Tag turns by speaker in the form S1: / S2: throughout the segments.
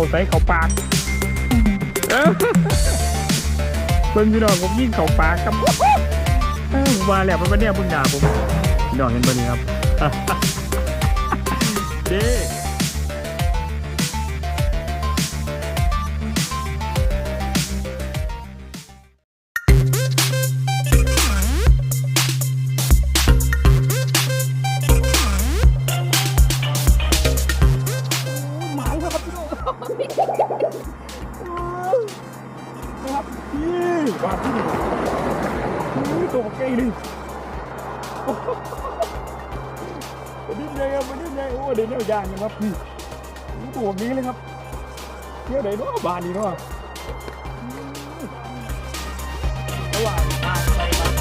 S1: ไปใส่เขาใส่เขาปากเออเพิ่งพี่น้องผมยิ่งเขาปากครับเออผมมาแล้วมันมาเนี่ยมึงด่าผมพี่น้องเห็นบ่นี่ครับเด้ ยวเนี่ยยางนะครับนี่นี่ตัวนี้เลยครับเที่ยวไหนเนาะบานนี่เนาะระหว่างทางไปบาง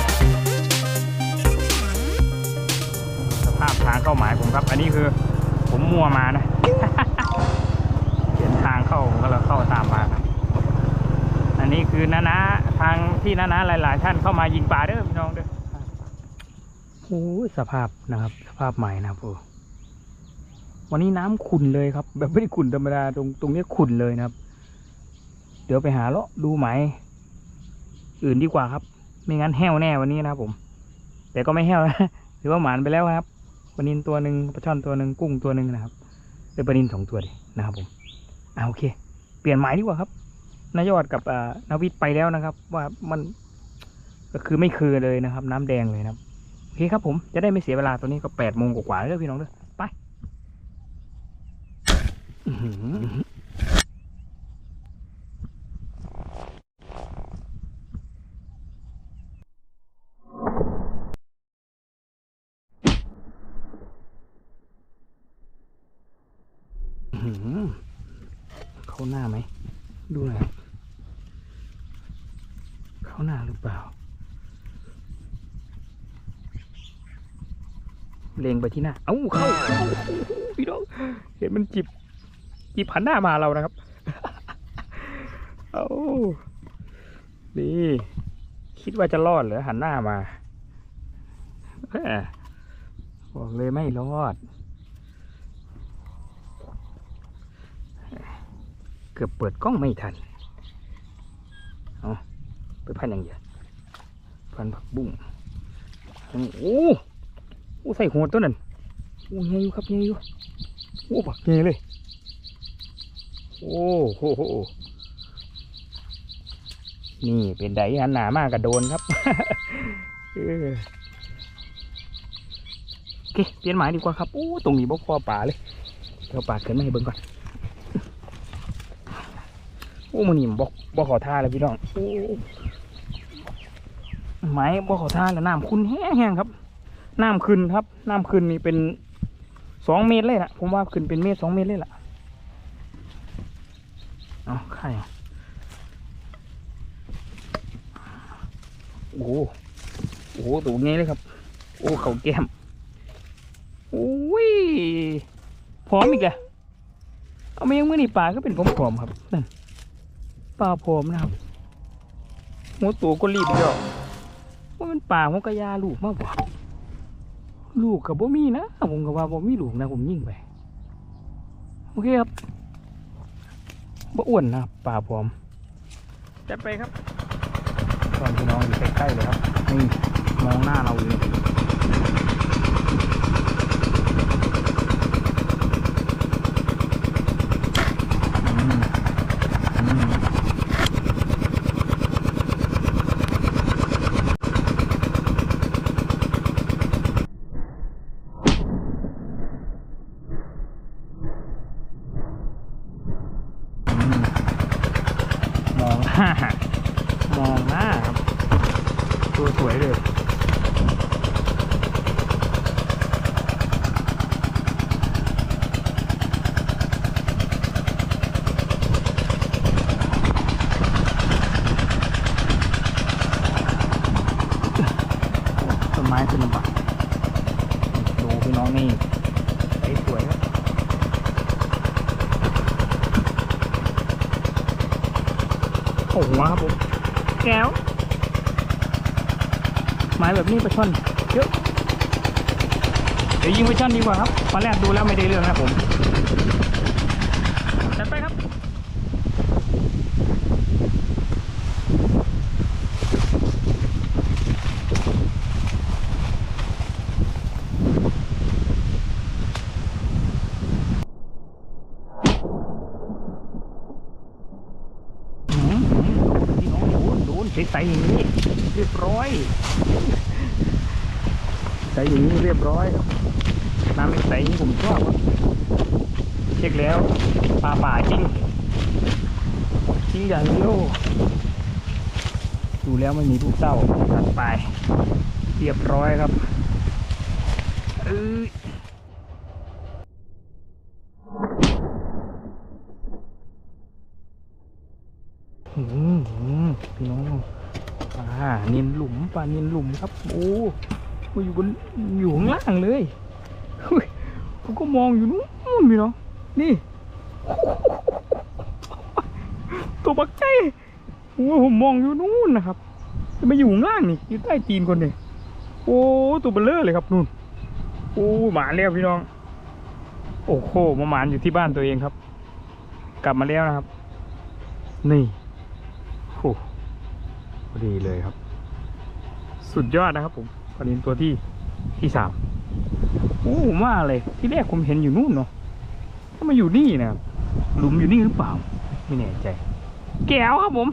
S1: สภาพทางเข้าหมายผมครับ อันนี้คือผมมัวมานะเปลี่ยนทางเข้าผมก็เลยเข้าตามมาครับ อันนี้คือนานาทางที่นานาหลาย ๆ ท่านเข้ามายิงป่าเด้อพี่น้องเด้อโอ้ยสภาพนะครับ สภาพใหม่นะครับโอ้ วันนี้น้ำขุ่นเลยครับ แบบไม่ได้ขุ่นธรรมดาตรงตรงนี้ขุ่นเลยนะครับ เดี๋ยวไปหาเลาะดูไหมอื่นดีกว่าครับ ไม่งั้นแห้วแน่วันนี้นะครับผม แต่ก็ไม่แห้วนะถือว่าหมานไปแล้วครับปลานินตัวหนึ่งปลาช่อนตัวหนึ่งกุ้งตัวหนึ่งนะครับเป็นปลานินสองตัวดินะครับผมอ่าโอเค เปลี่ยนหมายดีกว่าครับนายอดกับนาวิทย์ไปแล้วนะครับ ว่ามันก็คือไม่คือเลยนะครับ น้ำแดงเลยนะครับโอเคครับผมจะได้ไม่เสียเวลาตอนนี้ก็แปดโมงกว่าแล้วพี่น้องเด้อไปอื้อหืออื้อหือ เข้าหน้าไหม ดูหน่อยเข้าหน้าหรือเปล่า เลงไปที่หน้า เอ้าเข้าเข้าพี่น้อง เห็นมันจิบ จิบหันหน้ามาเรานะครับเอ้าดีคิดว่าจะรอดเหรอหันหน้ามาบอกเลยไม่รอด เกือบเปิดกล้องไม่ทันเอาไปพันอย่างเดียวพันผักบุ้งโอ้โอ้ใส่หัวตัวนั้นโอ้เงยอยู่ครับเงอยู่โอ้ปักเงเลย โอ้โหนี่เป็นไดหันหนามากกระโดนครับเออโอเคเปลี่ยนหมายดีกว่าครับโอ้ตรงนี้บ่พอป่าเลยเดี๋ยวป่าเกินมาให้เบิ่งก่อนโอ้มันนี่บกบอกขอท่าเลยพี่น้องไม้บอกขอท่าแล้วน้ำคุณแห้งๆครับน้ำขึ้นครับน้ำขึ้นนี่เป็นสองเมตรเลยล่ะ ผมว่าขึ้นเป็นเมตรสองเมตรเลยล่ะ เอาไข่โอ้โหโอ้โหตัวเงี้ยเลยครับ โอ้เขาแก้มโอ้ยพร้อมอีกแล้วเอามายังมือนี่ปลาก็เป็นพร้อมๆครับนั่นปลาผมนะครับหัวตัวก็รีบเดียวว่ามันป่าหัวกระยาลูกมากกว่าลูกกับบ่มีนะผมก็ว่าบ่มีลูกนะผมยิ่งไป โอเคครับ บ่อ้วนนะครับป่าผมจัดไปครับตอนพี่น้องอยู่ใกล้ๆเลยครับนี่มองหน้าเราเลย มองหน้ามาครับ ตัวสวยเลยต้นไม้ขึ้นลำบากดูพี่น้องนี่ไอ้สวยครับ โอ้โหครับผมแก้วไม้แบบนี้ปลาช่อนเยอะเดี๋ยวยิงปลาช่อนดีกว่าครับตอนแรกดูแล้วไม่ได้เรื่องนะผม จัดไปครับ อืมพี่น้องโดนโดน ใสๆอย่างนี้เรียบร้อย ใส่อย่างนี้เรียบร้อย น้ำใส่นี้ผมชอบครับเช็คแล้วปลาป่าจริงจริงอย่างเดียวดูแล้วไม่มีลูกเต้าตัดไป เรียบร้อยครับเออมอืมพี่น้องปลาเนียนหลุ มปลาเนียนหลุมครับ โอ้มาอยู่บนอยู่ข้างล่างเลยเฮ้ยผมก็มองอยู่นู้นพี่น้องนี่ ตัวบักใจโอ้ผมมองอยู่นู้นนะครับจะมาอยู่ข้างล่างนี่อยู่ใต้ตีนคนนี่โอ้ตัวเบลเลอร์เลยครับนู่นโอ้หมาแล้วพี่น้อง โอ้โหมาหมานอยู่ที่บ้านตัวเองครับ กลับมาแล้วนะครับ นี่โอ้พอดีเลยครับ สุดยอดนะครับผมปลานินตัวที่ที่สามโอ้มาเลยที่แรกผมเห็นอยู่นู่นเนาะถ้ามาอยู่นี่นะครับหลุมอยู่นี่หรือเปล่า ไม่แน่ใจ แก้วครับผม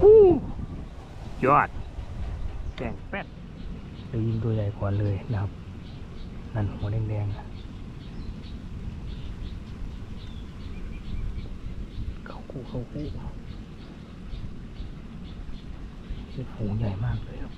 S1: โอ้ยอดแกงแป๊ดไปยิงตัวใหญ่ก่อนเลยนะครับ นั่นหัวแดงๆเข้าคู่เข้าคู่ เป็นฝูใหญ่มากเลยครับ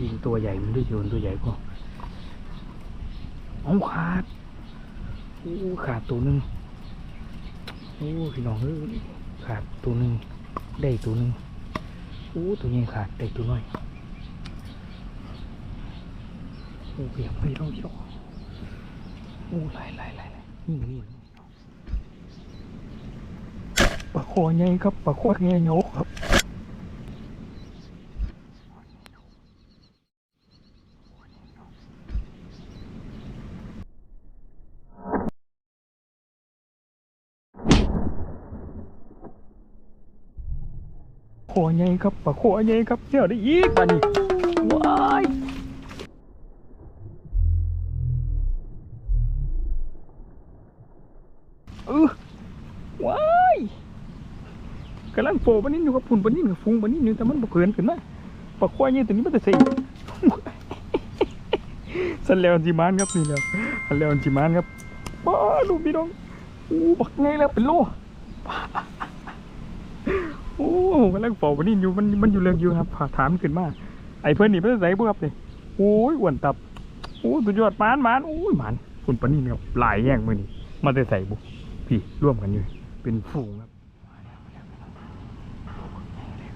S1: ยิงตัวใหญ่มันด้วยโยนตัวใหญ่ก็เอาขาดโอ้ขาดตัวหนึ่งโอ้พี่น้องเอ้ยขาดตัวหนึ่ง ได้ตัวหนึ่งอู้ตัวใหญ่ขาดได้ตัวน้อยโอ้เบียงไปร้องเยอะโอ้ไหลไหลไหลนี่นี่ปลาคอใหญ่ครับปลาคอใหญ่เหนียครับ โคใหญ่ครับปลาโคใหญ่ครับเดี๋ยวได้อีกปลานี่ว้ายเออว้ายกำลังโผล่ปนิ่อยู่กับพุ่นปลานิ่กับฟุ้งปลานิ่อยู่แต่มันบกเกินขึ้นนะปลาโคใหญ่ตัวนี้มันจะใส่สันแล้วจิมานครับนี่แล้วสันแล้วจิมานครับป้าดูพี่น้องอู้บักไงแล้วเป็นโล โอ้กำลังฝอวันนี้อยู่มันมันอยู่เรื่องอยู่ครับถามขึ้นมาไอ้เพื่อนนี่เพื่อนใส่บุครับนี่โอ้ยอ้วนตับโอ้ยสุดยอดมานมานโอ้ยมานคุณปานี่ครับหลายแย่งมือนี่มาใส่ใส่บุพี่ร่วมกันอยู่เป็นฝูงครับมาแล้วมาแล้ว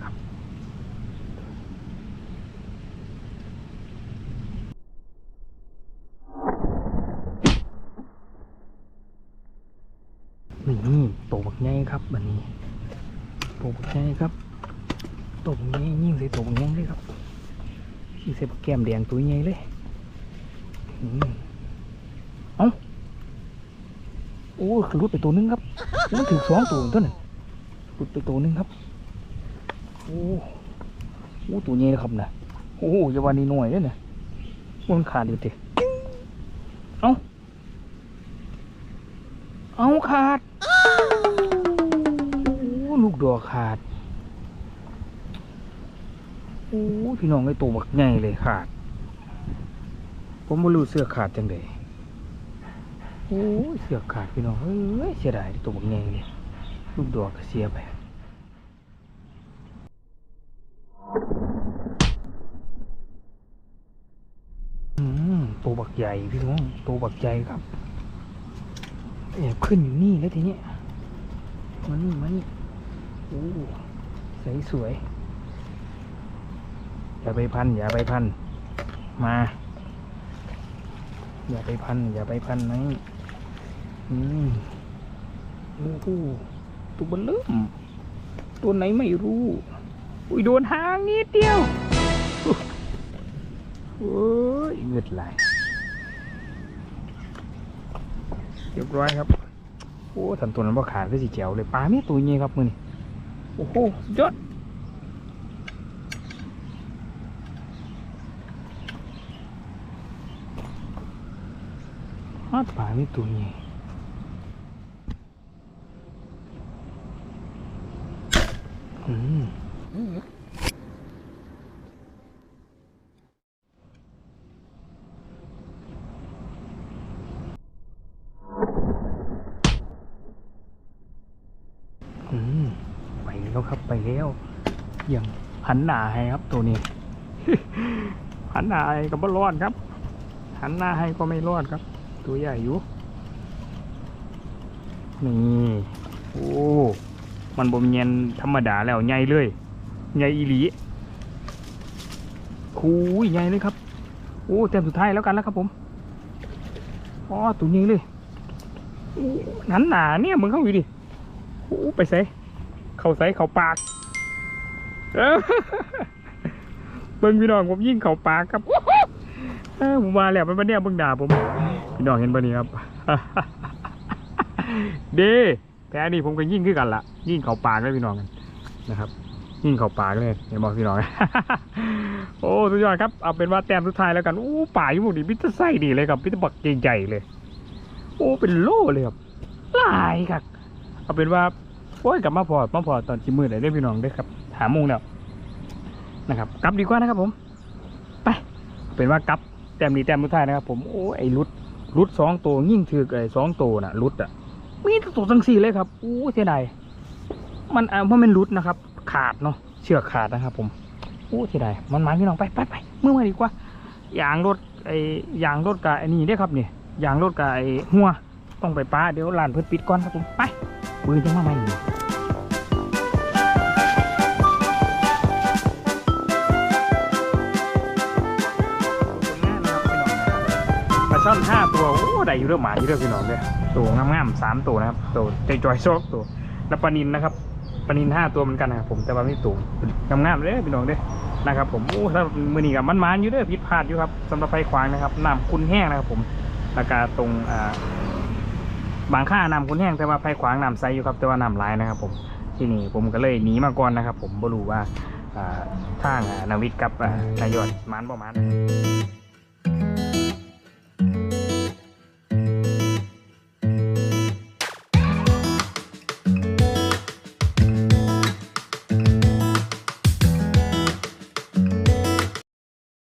S1: ครับนี่โตบักใหญ่ครับบันนี้ โตบักแง่ครับโตบักแง่ยิ่งใส่โตบักแง่เลยครับยิ่งใส่บั กแก้มแดงตัวใหญ่เลยเอ้าโอ้รุดไปตัวหนึงครับมันถือสองตัวตัวนึงรุดไปตัวหนึงครับโอ้โอ้ตัวใหญ่เลยครับนะโอ้ยาวันนี้หน่อยเลยนะมันขาดอยู่ติเอ้าเอ้าขาด โอ้พี่น้องไอ้ตัวบักใหญ่เลยขาด ผมไม่รู้เสื้อขาดจังไดโอ้ยเสื้อขาดพี่น้องเอ้ยเสียดายตัวบักใหญ่เลยลูกดอกก็เสียไปอืมตัวบักใหญ่พี่น้องตัวบักใหญ่ครับแอบขึ้นอยู่นี่แล้วทีนี้มานี่มานี่โอ้ใสสวย อย่าไปพัน อย่าไปพัน มา อย่าไปพัน อย่าไปพันนะอืมโอ้โหตัวเบลเริ่มตัวไหนไม่รู้ อุ้ยโดนหางนิดเดียว โอ้ยเงืดไหลเรียบร้อยครับ โอ้สันตัวนั้นบ่ขาดคือสีแจ๋วเลยปลาไม่ตัวนี้ครับมือนี่โอ้โหยอด ฮอดปลาไม่ตัวนี้อืมอืมไปแล้วครับไปแล้วยังหันหน้าให้ครับตัวนี้ หันหน้าให้ก็บ่รอดครับ หันหน้าให้ก็ไม่รอดครับ ตัวใหญ่อยู่ นี่ โอ้ มันบ่มเย็นธรรมดาแล้วใหญ่เลย ใหญ่อีหลีคูยใหญ่เลยครับ โอ้เต็มสุดท้ายแล้วกันแล้วครับผม อ๋อตัวนี้เลยโอ้หันหนาเนี่ยมึงเข้าอยู่ดิโอ้ไปใส่เข้าใส่เข้าปากเออเบิ้งพี่น้องผมยิ่งเข้าปากครับเออผมมาแล้วมันมาเนี่ยเบิ้งด่าผม พี่น้องเห็นปะนี่ครับเด้แพ้นี่ผมก็ยิ่งขึ้นกันละยิ่งเข่าปากเลยพี่น้องกันนะครับยิ่งเข่าปากเลยเห็นบอกพี่น้องโอ้สุดยอดครับเอาเป็นว่าแต้มสุดท้ายแล้วกันโอ้ป่าอยู่หมดนี่พิษไส้ดีเลยครับพิษบักใหญ่ๆเลย โอ้เป็นโล่เลยครับลายครับเอาเป็นว่าโอ้ยกลับมาพอมาพอตอนชิมมือเลยได้พี่น้องได้ครับหาโมงแล้วนะครับกลับดีกว่านะครับผม ไปเอาเป็นว่ากลับแต้มนี้แต้มสุดท้ายนะครับผมโอ้ไอ้รุด รุดสองตัวยิ่งถือไอ้สองตัวน่ะรุดอะมีตัวทั้งสี่เลยครับอู้เสียดายมันอ่าเพราะมันรุดนะครับ ขาดเนาะเชือกขาดนะครับ ผมอู้เสียดายมันมาพี่น้องไปไปไปเมื่อมาดีกว่ายางรถไอ้ยางรถกับไอ้นี่ได้อครับเนี่ยยางรถกับไอ้หัวต้องไปป้าเดี๋ยวลานเพิ่นปิดก่อนครับผมไปปืนจังมาใหม่ ได้อยู่เรื่องหมาอยู่เรื่องพี่น้องเลยตัวงามๆสามตัวนะครับตัวใจจอยโซกตัวแล้วปลานินนะครับปลานินห้าตัวเหมือนกันนะครับผมแต่ว่าไม่ตัวงามๆเลยพี่น้องเด้อนะครับผมโอ้ถ้ามือนี้กับมันมันๆอยู่เด้อผิดพลาดอยู่ครับสำหรับไฟควางนะครับน้ำคุณแห้งนะครับ ผมราคาตรงอ่าบางค่าน้ำคุณแห้งแต่ว่าไฟขวางน้ำใสอยู่ครับ แต่ว่าน้ำลายนะครับผมที่นี่ผมก็เลยหนีมาก่อนนะครับ ผมบ่รู้ว่าอ่าทางนาวิทกับอ่านายยอดมันบ่มัน